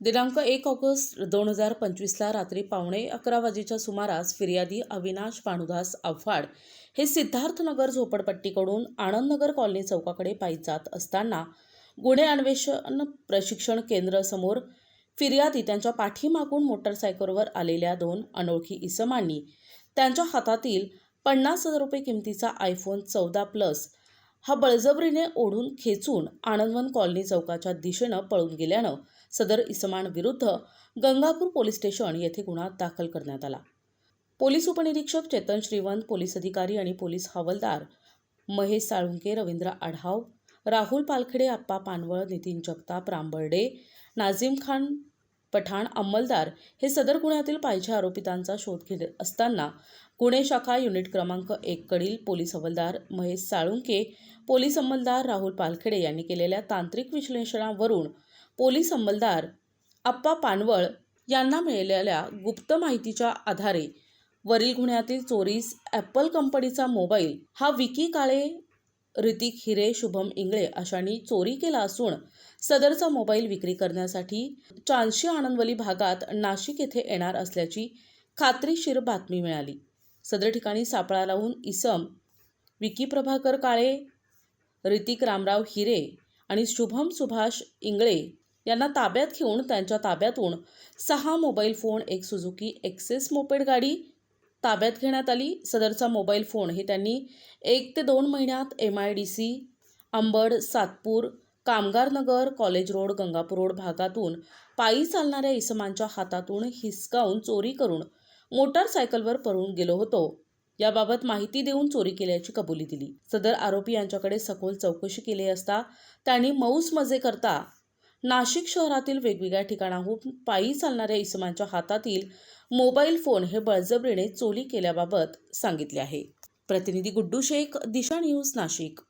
दिनांक एक ऑगस्ट दोन हजार पंचवीसला रात्री पावणे अकरा वाजेच्या सुमारास फिर्यादी अविनाश पाणुदास आव्हाड हे सिद्धार्थनगर झोपडपट्टीकडून आनंदनगर कॉलनी चौकाकडे पायी जात असताना गुन्हे अन्वेषण प्रशिक्षण केंद्र समोर फिर्यादी त्यांच्या पाठीमागून मोटरसायकलवर आलेल्या दोन अनोळखी इसमांनी त्यांच्या हातातील पन्नास हजार रुपये किमतीचा आयफोन चौदा प्लस हा बळजबरीने ओढून खेचून आनंदवन कॉलनी चौकाच्या दिशेनं पळून गेल्यानं सदर इसमांविरुद्ध गंगापूर पोलीस स्टेशन येथे गुन्हा दाखल करण्यात आला. पोलीस उपनिरीक्षक चेतन श्रीवंत पोलीस अधिकारी आणि पोलीस हवालदार महेश साळुंके रवींद्र आढाव राहुल पालखेडे आप्पा पानवळ नितीन जगताप रामबर्डे नाझीम खान पठाण अंमलदार हे सदर गुन्ह्यातील पाहिजे आरोपितांचा शोध घेत असताना गुन्हे शाखा युनिट क्रमांक एक कडील पोलीस हवालदार महेश साळुंके पोलीस अंमलदार राहुल पालखेडे यांनी केलेल्या तांत्रिक विश्लेषणावरून पोलीस अंमलदार आप्पा पानवळ यांना मिळालेल्या गुप्त माहितीच्या आधारे वरील गुन्ह्यातील चोरीस ॲपल कंपनीचा मोबाईल हा विकी काळे ऋतिक हिरे शुभम इंगळे अशांनी चोरी केला असून सदरचा मोबाईल विक्री करण्यासाठी चांदशी आनंदवली भागात नाशिक येथे येणार असल्याची खात्रीशीर बातमी मिळाली. सदर ठिकाणी सापळा लावून इसम विकी प्रभाकर काळे ऋतिक रामराव हिरे आणि शुभम सुभाष इंगळे यांना ताब्यात घेऊन त्यांच्या ताब्यातून सहा मोबाईल फोन एक सुझुकी एक्सेस मोपेड गाडी ताब्यात घेण्यात आली. सदरचा मोबाईल फोन हे त्यांनी एक ते दोन महिन्यात M I D C Ambad Satpur Kamgarnagar college road Gangapur road भागातून पायी चालणाऱ्या इसमांच्या हातातून हिसकावून चोरी करून मोटारसायकलवर पळून गेलो होतो. याबाबत माहिती देऊन चोरी केल्याची कबुली दिली. सदर आरोपी यांच्याकडे सखोल चौकशी केली असता त्यांनी मौस मजे करता नाशिक शहरातील वेगवेगळ्या ठिकाणाहून पायी चालणाऱ्या इसमांच्या हातातील मोबाईल फोन हे बळजबरीने चोरी केल्याबाबत सांगितले आहे. प्रतिनिधी गुड्डू शेख दिशा न्यूज नाशिक.